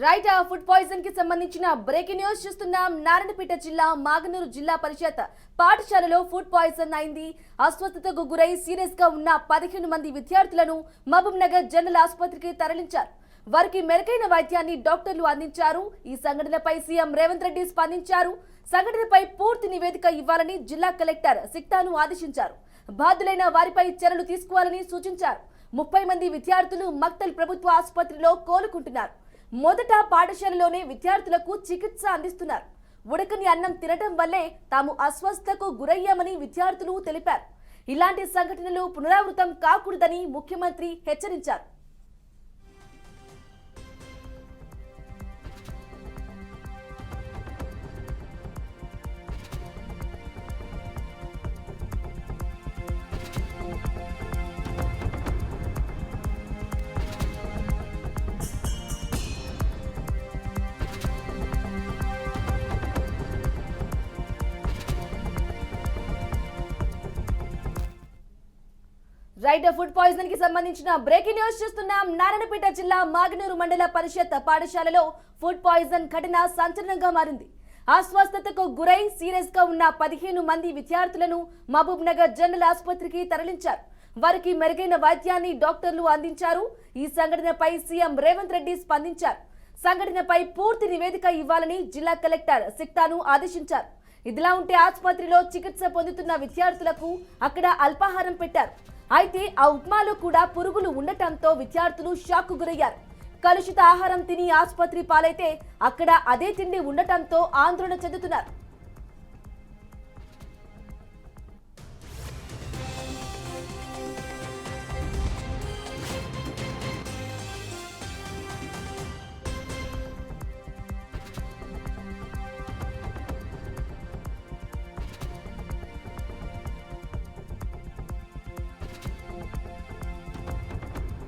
Right ఆ food పాయిజన్కి సంబంధించిన breaking news చూస్తున్నాం. నారాయణపేట జిల్లా మాగనూరు జిల్లా పరిషత్ పాఠశాలలో ఫుడ్ పాయిజన్ అయింది. అస్వస్థతకు గురై సీరియస్గా ఉన్న పదిహేను మంది విద్యార్థులను మహబూబ్ నగర్ జనరల్ ఆసుపత్రికి తరలించారు. వారికి మెరుగైన వైద్యాన్ని డాక్టర్లు అందించారు. ఈ సంఘటనపై సీఎం రేవంత్ రెడ్డి స్పందించారు. సంఘటనపై పూర్తి నివేదిక ఇవ్వాలని జిల్లా కలెక్టర్ సిక్తాను ఆదేశించారు. బాధ్యులైన వారిపై చర్యలు తీసుకోవాలని సూచించారు. ముప్పై మంది విద్యార్థులు మక్తల్ ప్రభుత్వ ఆసుపత్రిలో కోలుకుంటున్నారు. మొదట పాఠశాలలోనే విద్యార్థులకు చికిత్స అందిస్తున్నారు. ఉడకని అన్నం తినటం వల్లే తాము అస్వస్థకు గురయ్యామని విద్యార్థులు తెలిపారు. ఇలాంటి సంఘటనలు పునరావృతం కాకూడదని ముఖ్యమంత్రి హెచ్చరించారు. రైట్ ఫుడ్ పాయిజన్కి సంబంధించిన బ్రేకింగ్ న్యూస్ చూస్తున్నాం. నారాయణపేట జిల్లా మాగనూరు మండల పరిషత్ పాఠశాలలో ఫుడ్ పాయిజన్ ఘటన సంచలనంగా మారింది. అస్వస్థతకు గురై సీరియస్గా ఉన్న పదిహేను మంది విద్యార్థులను మహబూబ్ నగర్ జనరల్ ఆసుపత్రికి తరలించారు. వారికి మెరుగైన వైద్యాన్ని డాక్టర్లు అందించారు. ఈ సంఘటనపై సీఎం రేవంత్ రెడ్డి స్పందించారు. సంఘటనపై పూర్తి నివేదిక ఇవ్వాలని జిల్లా కలెక్టర్ సిక్తాను ఆదేశించారు. ఇదిలా ఉంటే ఆసుపత్రిలో చికిత్స పొందుతున్న విద్యార్థులకు అక్కడ అల్పాహారం పెట్టారు. అయితే ఆ ఉప్మాలో కూడా పురుగులు ఉండటంతో విద్యార్థులు షాక్ గురయ్యారు. కలుషిత ఆహారం తిని ఆసుపత్రి పాలైతే అక్కడ అదే తిండి ఉండటంతో ఆందోళన చెందుతున్నారు.